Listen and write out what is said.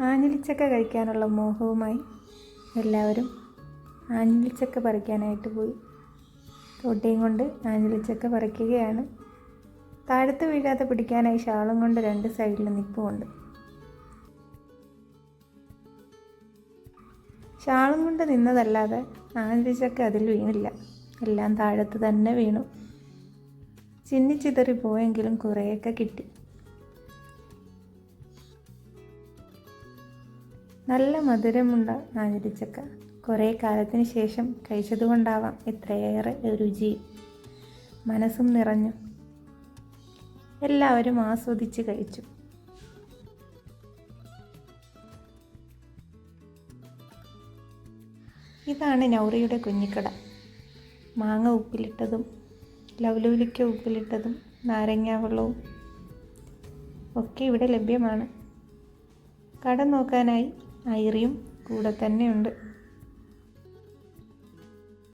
ആഞ്ഞിലിച്ചക്ക കഴിക്കാനുള്ള മോഹവുമായി എല്ലാവരും ആഞ്ഞിലിച്ചക്ക പറിക്കാനായിട്ട് പോയി. തോട്ടിയും കൊണ്ട് ആഞ്ഞിലിച്ചക്ക പറിക്കുകയാണ്. താഴത്ത് വീഴാതെ പിടിക്കാനായി ഷാളും കൊണ്ട് രണ്ട് സൈഡിൽ നിൽപ്പുമുണ്ട് ഷാളും കൊണ്ട് നിന്നതല്ലാതെ ആഞ്ഞിലിച്ചക്ക അതിൽ വീണില്ല. എല്ലാം താഴത്ത് തന്നെ വീണു. ചിന്നിച്ചിതറി പോയെങ്കിലും കുറേയൊക്കെ കിട്ടി. നല്ല മധുരമുള്ള നാഞ്ഞിരിച്ചക്ക കുറേ കാലത്തിന് ശേഷം കഴിച്ചതുകൊണ്ടാവാം ഇത്രയേറെ രുചി. മനസ്സും നിറഞ്ഞു. എല്ലാവരും ആസ്വദിച്ച് കഴിച്ചു. ഇതാണ് നൗറിയുടെ കുഞ്ഞിക്കട. മാങ്ങ ഉപ്പിലിട്ടതും ലവലൂലിക്ക ഉപ്പിലിട്ടതും നാരങ്ങാവെള്ളവും ഒക്കെ ഇവിടെ ലഭ്യമാണ്. കട നോക്കാനായി ഐറിയും കൂടെ തന്നെയുണ്ട്